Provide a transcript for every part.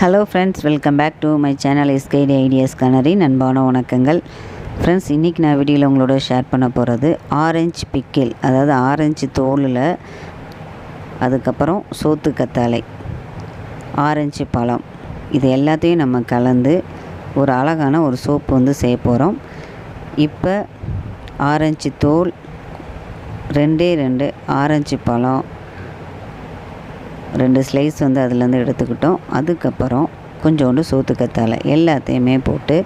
Hello friends welcome back to my channel எஸ்கைடி ideas கனரி நண்பான வணக்கங்கள். ஃப்ரெண்ட்ஸ் இன்றைக்கி நான் வீடியோவில் உங்களோட ஷேர் பண்ண போகிறது ஆரஞ்சு பிக்கில் அதாவது ஆரஞ்சு தோலில் அதுக்கப்புறம் சோத்து கத்தாழை ஆரஞ்சு பழம். இது எல்லாத்தையும் நம்ம கலந்து ஒரு அழகான ஒரு சோப்பு வந்து செய்ய போகிறோம் இப்போ ஆரஞ்சு தோல் ரெண்டே ரெண்டு ஆரஞ்சு பழம் ரெண்டு ஸ்லைஸ் வந்து அதுலேருந்து எடுத்துக்கிட்டோம். அதுக்கப்புறம் கொஞ்சோண்டு சோத்துக்கத்தாழை எல்லாத்தையுமே போட்டு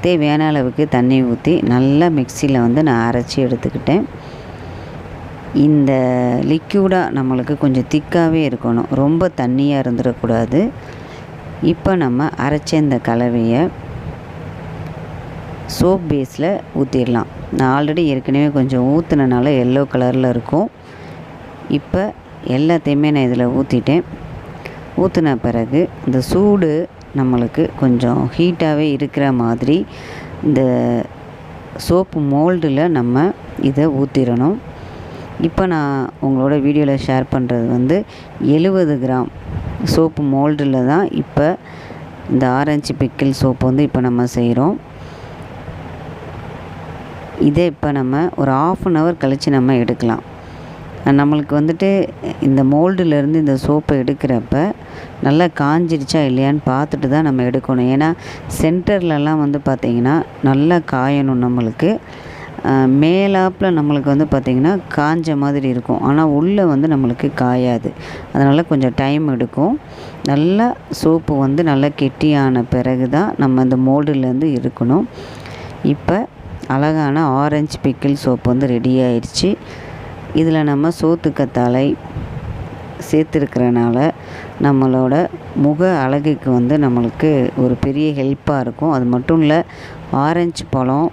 தேவையான அளவுக்கு தண்ணி ஊற்றி நல்லா மிக்சியில் வந்து நான் அரைச்சி எடுத்துக்கிட்டேன். இந்த லிக்யூடாக நம்மளுக்கு கொஞ்சம் திக்காகவே இருக்கணும். ரொம்ப தண்ணியாக இருந்துடக்கூடாது. இப்போ நம்ம அரைச்ச இந்த கலவையை சோப் பேஸில் ஊற்றிடலாம் நான் ஆல்ரெடி ஏற்கனவே கொஞ்சம் ஊற்றுனனால எல்லோ கலரில் இருக்கும். இப்போ எல்லாத்தையுமே நான் இதில் ஊற்றிட்டேன் ஊற்றின பிறகு இந்த சூடு நம்மளுக்கு கொஞ்சம் ஹீட்டாகவே இருக்கிற மாதிரி இந்த சோப்பு மோல்டில் நம்ம இதை ஊற்றிடணும் இப்போ நான் உங்களோட வீடியோவில் ஷேர் பண்ணுறது வந்து எழுபது கிராம் சோப்பு மோல்டில் தான் இப்போ இந்த ஆரஞ்சு பிக்கிள் சோப்பு வந்து இப்போ நம்ம செய்கிறோம். இதை இப்போ நம்ம ஒரு ஆஃப் அன் ஹவர் கழித்து நம்ம எடுக்கலாம். நம்மளுக்கு வந்துட்டு இந்த மோல்டுலேருந்து இந்த சோப்பை எடுக்கிறப்ப நல்லா காஞ்சிருச்சா இல்லையான்னு பார்த்துட்டு தான் நம்ம எடுக்கணும். ஏன்னா சென்டர்லலாம் வந்து பார்த்திங்கன்னா நல்லா காயணும் நம்மளுக்கு. மேலாப்பில் நம்மளுக்கு வந்து பார்த்திங்கன்னா காஞ்ச மாதிரி இருக்கும். ஆனால் உள்ளே வந்து நம்மளுக்கு காயாது. அதனால் கொஞ்சம் டைம் எடுக்கும். நல்லா சோப்பு வந்து நல்லா கெட்டியான பிறகு தான் நம்ம இந்த மோல்டுலேருந்து இருக்கணும் இப்போ அழகான ஆரஞ்சு பிக்கிள் சோப்பு வந்து ரெடி ஆயிடுச்சு. இதில் நம்ம சோத்துக்கத்தாழை சேர்த்துருக்கிறனால நம்மளோட முக அழகுக்கு வந்து நம்மளுக்கு ஒரு பெரிய ஹெல்ப்பாக இருக்கும். அது மட்டும் இல்லை ஆரஞ்சு பழம்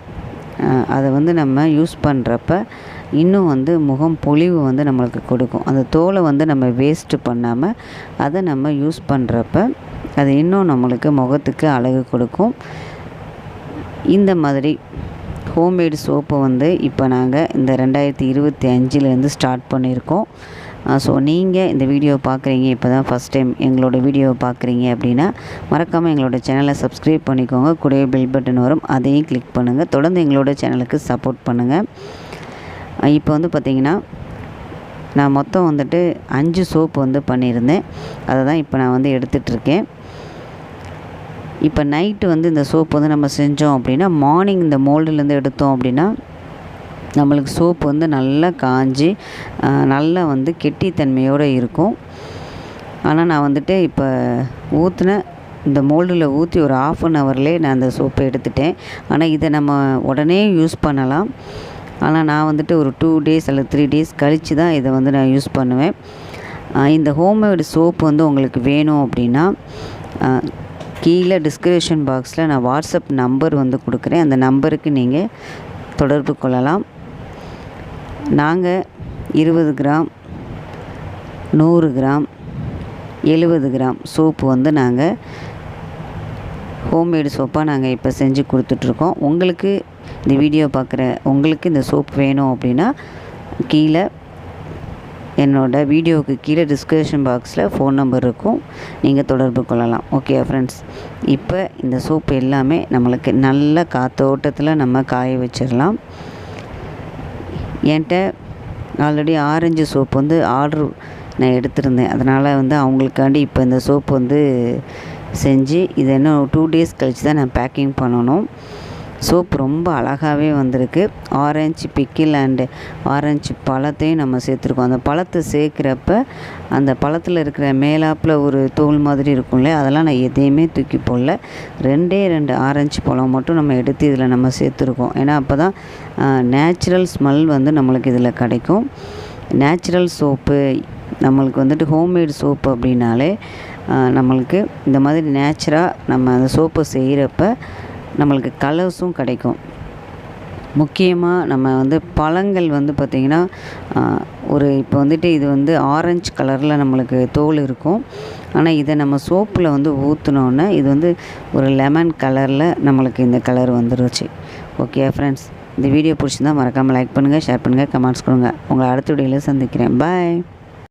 அதை வந்து நம்ம யூஸ் பண்ணுறப்ப இன்னும் வந்து முகம் பொலிவு வந்து நம்மளுக்கு கொடுக்கும். அந்த தோலை வந்து நம்ம வேஸ்ட்டு பண்ணாமல் அதை நம்ம யூஸ் பண்ணுறப்ப அது இன்னும் நம்மளுக்கு முகத்துக்கு அழகு கொடுக்கும். இந்த மாதிரி ஹோம்மேடு சோப்பு வந்து இப்போ நாங்கள் இந்த ரெண்டாயிரத்தி இருபத்தி அஞ்சுலேருந்து ஸ்டார்ட் பண்ணியிருக்கோம். ஸோ நீங்கள் இந்த வீடியோ பார்க்குறீங்க இப்போ தான் ஃபஸ்ட் டைம் எங்களோட வீடியோவை பார்க்குறீங்க அப்படின்னா மறக்காமல் எங்களோட சேனலை சப்ஸ்கிரைப் பண்ணிக்கோங்க. கூடவே பெல் பட்டன் வரும் அதையும் கிளிக் பண்ணுங்கள் தொடர்ந்து எங்களோட சேனலுக்கு சப்போர்ட் பண்ணுங்கள் இப்போ வந்து பார்த்திங்கன்னா நான் மொத்தம் வந்துட்டு அஞ்சு சோப்பு வந்து பண்ணியிருந்தேன். அதை தான் இப்போ நான் வந்து எடுத்துகிட்ருக்கேன் இப்போ நைட்டு வந்து இந்த சோப்பு வந்து நம்ம செஞ்சோம் அப்படின்னா மார்னிங் இந்த மோல்டுலேருந்து எடுத்தோம் அப்படின்னா நம்மளுக்கு சோப்பு வந்து நல்லா காஞ்சி நல்லா வந்து கெட்டித்தன்மையோடு இருக்கும். ஆனால் நான் வந்துட்டு இப்போ ஊற்றின இந்த மோல்டில் ஊற்றி ஒரு ஆஃப் அன் ஹவர்லேயே நான் அந்த சோப்பை எடுத்துட்டேன். ஆனால் இதை நம்ம உடனே யூஸ் பண்ணலாம். ஆனால் நான் வந்துட்டு ஒரு டூ டேஸ் அல்லது த்ரீ டேஸ் கழித்து தான் இதை வந்து நான் யூஸ் பண்ணுவேன். இந்த ஹோம்மேடு சோப்பு வந்து உங்களுக்கு வேணும் அப்படின்னா கீழே டிஸ்கிரிப்ஷன் பாக்ஸில் நான் வாட்ஸ்அப் நம்பர் வந்து கொடுக்குறேன். அந்த நம்பருக்கு நீங்கள் தொடர்பு கொள்ளலாம். நாங்கள் இருபது கிராம் நூறு கிராம் எழுபது கிராம் சோப்பு வந்து நாங்கள் ஹோம்மேடு சோப்பாக நாங்கள் இப்போ செஞ்சு கொடுத்துட்ருக்கோம். உங்களுக்கு இந்த வீடியோ பார்க்குற உங்களுக்கு இந்த சோப் வேணும் அப்படின்னா கீழே என்னோடய வீடியோவுக்கு கீழே டிஸ்கிரிப்ஷன் பாக்ஸில் ஃபோன் நம்பர் இருக்கும். நீங்கள் தொடர்பு கொள்ளலாம். ஓகே ஃப்ரெண்ட்ஸ் இப்போ இந்த சோப்பு எல்லாமே நம்மளுக்கு நல்ல காத்தோட்டத்தில் நம்ம காய வச்சிடலாம் என்கிட்ட ஆல்ரெடி ஆரஞ்சு சோப்பு வந்து ஆர்டர் நான் எடுத்திருந்தேன். அதனால் வந்து அவங்களுக்காண்டி இப்போ இந்த சோப்பு வந்து செஞ்சு இதை இன்னும் டூ டேஸ் கழித்து தான் நான் பேக்கிங் பண்ணணும். சோப் ரொம்ப அழகாகவே வந்திருக்கு. ஆரஞ்சு பிக்கில் அண்டு ஆரஞ்சு பழத்தையும் நம்ம சேர்த்துருக்கோம். அந்த பழத்தை சேர்க்குறப்ப அந்த பழத்தில் இருக்கிற மேலாப்பில் ஒரு தோல் மாதிரி இருக்கும்ல அதெல்லாம் நான் எதையுமே தூக்கி போடல. ரெண்டே ரெண்டு ஆரஞ்சு பழம் மட்டும் நம்ம எடுத்து இதில் நம்ம சேர்த்துருக்கோம். ஏன்னா அப்போ தான் நேச்சுரல் ஸ்மெல் வந்து நம்மளுக்கு இதில் கிடைக்கும். நேச்சுரல் சோப்பு நம்மளுக்கு வந்துட்டு ஹோம்மேடு சோப்பு அப்படின்னாலே நம்மளுக்கு இந்த மாதிரி நேச்சுராக நம்ம அந்த சோப்பை செய்கிறப்ப நம்மளுக்கு கலர்ஸும் கிடைக்கும். முக்கியமாக நம்ம வந்து பழங்கள் வந்து பார்த்திங்கன்னா ஒரு இப்போ வந்துட்டு இது வந்து ஆரஞ்சு கலரில் நம்மளுக்கு தோல் இருக்கும். ஆனால் இதை நம்ம சோப்பில் வந்து ஊற்றினோன்னே இது வந்து ஒரு லெமன் கலரில் நம்மளுக்கு இந்த கலர் வந்துருச்சு. ஓகே ஃப்ரெண்ட்ஸ் இந்த வீடியோ பிடிச்சிருந்தால் மறக்காமல் லைக் பண்ணுங்கள் ஷேர் பண்ணுங்கள் கமெண்ட்ஸ் கொடுங்க. உங்களை அடுத்த வீடியோவில் சந்திக்கிறேன். பாய்